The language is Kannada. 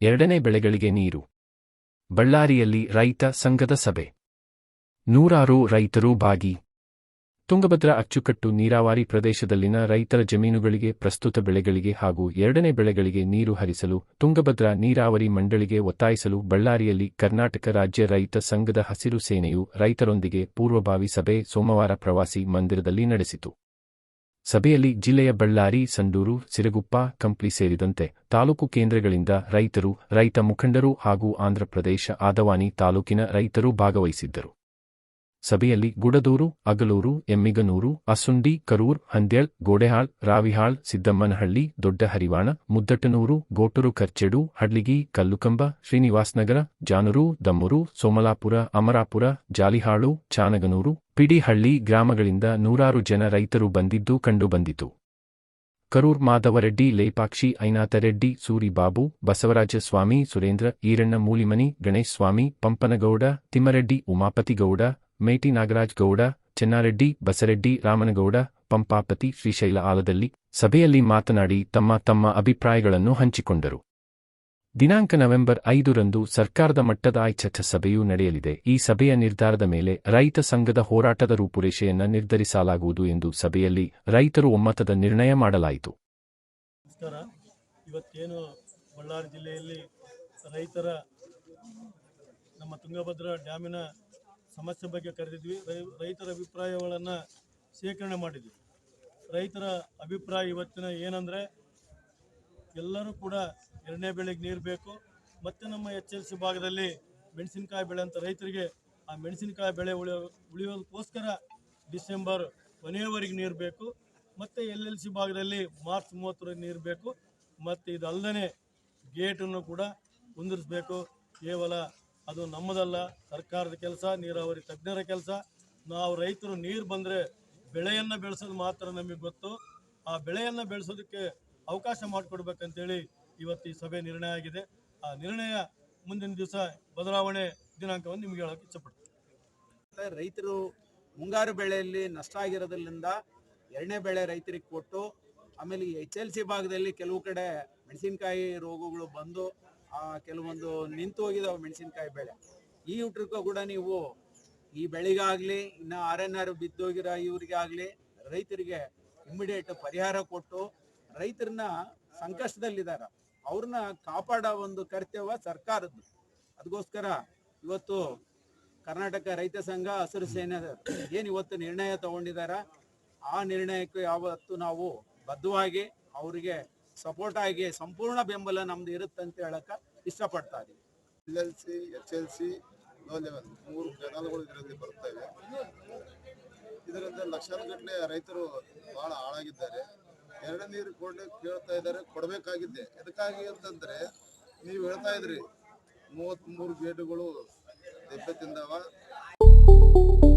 ಎರಡನೇ ಬೆಳೆಗಳಿಗೆ ನೀರು. ಬಳ್ಳಾರಿಯಲ್ಲಿ ರೈತ ಸಂಘದ ಸಭೆ. ನೂರಾರು ರೈತರು ಭಾಗಿ. ತುಂಗಭದ್ರಾ ಅಚ್ಚುಕಟ್ಟು ನೀರಾವರಿ ಪ್ರದೇಶದಲ್ಲಿನ ರೈತರ ಜಮೀನುಗಳಿಗೆ ಪ್ರಸ್ತುತ ಬೆಳೆಗಳಿಗೆ ಹಾಗೂ ಎರಡನೇ ಬೆಳೆಗಳಿಗೆ ನೀರು ಹರಿಸಲು ತುಂಗಭದ್ರಾ ನೀರಾವರಿ ಮಂಡಳಿಗೆ ಒತ್ತಾಯಿಸಲು ಬಳ್ಳಾರಿಯಲ್ಲಿ ಕರ್ನಾಟಕ ರಾಜ್ಯ ರೈತ ಸಂಘದ ಹಸಿರು ಸೇನೆಯು ರೈತರೊಂದಿಗೆ ಪೂರ್ವಭಾವಿ ಸಭೆ ಸೋಮವಾರ ಪ್ರವಾಸಿ ಮಂದಿರದಲ್ಲಿ ನಡೆಸಿತು. ಸಭೆಯಲ್ಲಿ ಜಿಲ್ಲೆಯ ಬಳ್ಳಾರಿ, ಸಂಡೂರು, ಸಿರಗುಪ್ಪ, ಕಂಪ್ಲಿ ಸೇರಿದಂತೆ ತಾಲೂಕು ಕೇಂದ್ರಗಳಿಂದ ರೈತರು, ರೈತ ಮುಖಂಡರು ಹಾಗೂ ಆಂಧ್ರಪ್ರದೇಶ, ಆದವಾನಿ ತಾಲೂಕಿನ ರೈತರು ಭಾಗವಹಿಸಿದ್ದರು. ಸಭೆಯಲ್ಲಿ ಗುಡದೂರು, ಅಗಲೂರು, ಎಮ್ಮಿಗನೂರು, ಅಸುಂಡಿ, ಕರೂರ್, ಹಂದ್ಯಾಳ್, ಗೋಡೆಹಾಳ್, ರಾವಿಹಾಳ್, ಸಿದ್ದಮ್ಮನಹಳ್ಳಿ ದೊಡ್ಡ ಹರಿವಾಣ ಮುದ್ದಟ್ಟನೂರು, ಗೋಟೂರು ಕರ್ಚೆಡು, ಹಡ್ಲಿಗಿ, ಕಲ್ಲುಕಂಬ, ಶ್ರೀನಿವಾಸನಗರ, ಜಾನೂರು, ದಮ್ಮೂರು, ಸೋಮಲಾಪುರ, ಅಮರಾಪುರ, ಜಾಲಿಹಾಳು, ಚಾನಗನೂರು, ಪಿಡಿಹಳ್ಳಿ ಗ್ರಾಮಗಳಿಂದ ನೂರಾರು ಜನ ರೈತರು ಬಂದಿದ್ದು ಕಂಡುಬಂದಿತು ಕರೂರ್ ಮಾಧವರೆಡ್ಡಿ, ಲೇಪಾಕ್ಷಿ ಐನಾಥರೆಡ್ಡಿ ಸೂರಿಬಾಬು, ಬಸವರಾಜ ಸ್ವಾಮಿ, ಸುರೇಂದ್ರ, ಈರಣ್ಣ ಮೂಲಿಮನಿ, ಗಣೇಶ್ ಸ್ವಾಮಿ, ಪಂಪನಗೌಡ, ತಿಮ್ಮರೆಡ್ಡಿ, ಉಮಾಪತಿಗೌಡ ಮೇಟಿ ನಾಗರಾಜ್ ಗೌಡ, ಚೆನ್ನಾರೆಡ್ಡಿ, ಬಸರೆಡ್ಡಿ, ರಾಮನಗೌಡ, ಪಂಪಾಪತಿ, ಶ್ರೀಶೈಲ ಆಲದಲ್ಲಿ ಸಭೆಯಲ್ಲಿ ಮಾತನಾಡಿ ತಮ್ಮ ತಮ್ಮ ಅಭಿಪ್ರಾಯಗಳನ್ನು ಹಂಚಿಕೊಂಡರು. ದಿನಾಂಕ ನವೆಂಬರ್ ಐದರಂದು ಸರ್ಕಾರದ ಮಟ್ಟದ ಐಚ್ಛ ಸಭೆಯೂ ನಡೆಯಲಿದೆ. ಈ ಸಭೆಯ ನಿರ್ಧಾರದ ಮೇಲೆ ರೈತ ಸಂಘದ ಹೋರಾಟದ ರೂಪುರೇಷೆಯನ್ನು ನಿರ್ಧರಿಸಲಾಗುವುದು ಎಂದು ಸಭೆಯಲ್ಲಿ ರೈತರು ಒಮ್ಮತದ ನಿರ್ಣಯ ಮಾಡಲಾಯಿತು. ಇವತ್ತೇನು ಬಳ್ಳಾರಿ ಜಿಲ್ಲೆಯಲ್ಲಿ ರೈತರ ನಮ್ಮ ತುಂಗಭದ್ರಾ ಡ್ಯಾಮಿನ ಸಮಸ್ಯೆ ಬಗ್ಗೆ ಕರೆದಿದ್ವಿ. ರೈತರ ಅಭಿಪ್ರಾಯಗಳನ್ನು ಶೇಖರಣೆ ಮಾಡಿದ್ವಿ. ರೈತರ ಅಭಿಪ್ರಾಯ ಇವತ್ತಿನ ಏನಂದರೆ, ಎಲ್ಲರೂ ಕೂಡ ಎರಡನೇ ಬೆಳೆಗೆ ನೀರು ಬೇಕು. ಮತ್ತು ನಮ್ಮ ಎಚ್ ಎಲ್ ಸಿ ಭಾಗದಲ್ಲಿ ಮೆಣಸಿನಕಾಯಿ ಬೆಳೆ ಅಂತ ರೈತರಿಗೆ ಆ ಮೆಣಸಿನಕಾಯಿ ಬೆಳೆ ಉಳಿಯೋ, ಉಳಿಯೋದಕ್ಕೋಸ್ಕರ ಡಿಸೆಂಬರ್ ಕೊನೆಯವರೆಗೆ ನೀರು ಬೇಕು. ಮತ್ತು ಎಲ್ ಎಲ್ ಸಿ ಭಾಗದಲ್ಲಿ ಮಾರ್ಚ್ ಮೂವತ್ತರವರೆಗೆ ನೀರು ಬೇಕು. ಮತ್ತು ಇದಲ್ಲದೆ ಗೇಟನ್ನು ಕೂಡ ಕುಂದಿರಿಸ್ಬೇಕು. ಕೇವಲ ಅದು ನಮ್ಮದಲ್ಲ. ಸರ್ಕಾರದ ಕೆಲಸ, ನೀರಾವರಿ ತಜ್ಞರ ಕೆಲಸ. ನಾವು ರೈತರು ನೀರು ಬಂದರೆ ಬೆಳೆಯನ್ನು ಬೆಳೆಸೋದು ಮಾತ್ರ ನಮಗೆ ಗೊತ್ತು. ಆ ಬೆಳೆಯನ್ನು ಬೆಳೆಸೋದಕ್ಕೆ ಅವಕಾಶ ಮಾಡಿಕೊಡ್ಬೇಕಂತೇಳಿ ಇವತ್ತು ಈ ಸಭೆ ನಿರ್ಣಯ ಆಗಿದೆ. ಆ ನಿರ್ಣಯ ಮುಂದಿನ ದಿವಸ ಬದಲಾವಣೆ ದಿನಾಂಕವನ್ನು ನಿಮಗೆ ಹೇಳೋಕೆ ಇಚ್ಛಪಡ್ತೀನಿ ಮತ್ತೆ ರೈತರು ಮುಂಗಾರು ಬೆಳೆಯಲ್ಲಿ ನಷ್ಟ ಆಗಿರೋದ್ರಿಂದ ಎರಡನೇ ಬೆಳೆ ರೈತರಿಗೆ ಕೊಟ್ಟು ಆಮೇಲೆ ಎಚ್ ಎಲ್ ಸಿ ಭಾಗದಲ್ಲಿ ಕೆಲವು ಕಡೆ ಮೆಣಸಿನಕಾಯಿ ರೋಗಗಳು ಬಂದು ಕೆಲವೊಂದು ನಿಂತು ಹೋಗಿದಾವೆ ಮೆಣಸಿನಕಾಯಿ ಬೆಳೆ. ಈ ಹುಟ್ಟಿರ್ಕೋ ಕೂಡ ನೀವು ಈ ಬೆಳೆಗಾಗ್ಲಿ, ಇನ್ನು ಆರ್ ಎನ್ ಆರ್ ಬಿದ್ದೋಗಿರೋ ಇವ್ರಿಗೆ ಆಗ್ಲಿ ರೈತರಿಗೆ ಇಮಿಡಿಯೇಟ್ ಪರಿಹಾರ ಕೊಟ್ಟು ರೈತರನ್ನ ಸಂಕಷ್ಟದಲ್ಲಿದ್ದಾರೆ. ಅವ್ರನ್ನ ಕಾಪಾಡೋ ಒಂದು ಕರ್ತವ್ಯ ಸರ್ಕಾರದ್ದು. ಅದಕ್ಕೋಸ್ಕರ ಇವತ್ತು ಕರ್ನಾಟಕ ರೈತ ಸಂಘ, ಹಸಿರು ಸೇನೆ ಏನು ಇವತ್ತು ನಿರ್ಣಯ ತಗೊಂಡಿದಾರ? ಆ ನಿರ್ಣಯಕ್ಕೆ ಯಾವತ್ತು ನಾವು ಬದ್ಧವಾಗಿ ಅವರಿಗೆ ಸಪೋರ್ಟ್ ಆಗಿ ಸಂಪೂರ್ಣ ಬೆಂಬಲ ನಮ್ದು ಇರುತ್ತೆ ಅಂತ ಹೇಳಕ್ಕ ಇಷ್ಟಪಡ್ತಾ ಇದೀವಿ L L C H L C low level ಮೂರು ಕೆನಾಲ್ಗಳು ಇದರಲ್ಲಿ ಬರ್ತವೆ ಇದರಿಂದ ಲಕ್ಷಾನುಗಟ್ಟಲೆ ರೈತರು ಬಹಳ ಹಾಳಾಗಿದ್ದಾರೆ. ಎರಡು ನೀರು ಕೊಡ್ಲಿ ಕೇಳ್ತಾ ಇದ್ದಾರೆ ಕೊಡಬೇಕಾಗಿದ್ದೆ ಎದಕ್ಕಾಗಿ ಅಂತಂದ್ರೆ ನೀವು ಹೇಳ್ತಾ ಇದ್ರಿ ಮೂವತ್ತ್ಮೂರು ಗೇಟುಗಳು ದೆಬ್ಬೆ ತಿಂದವ.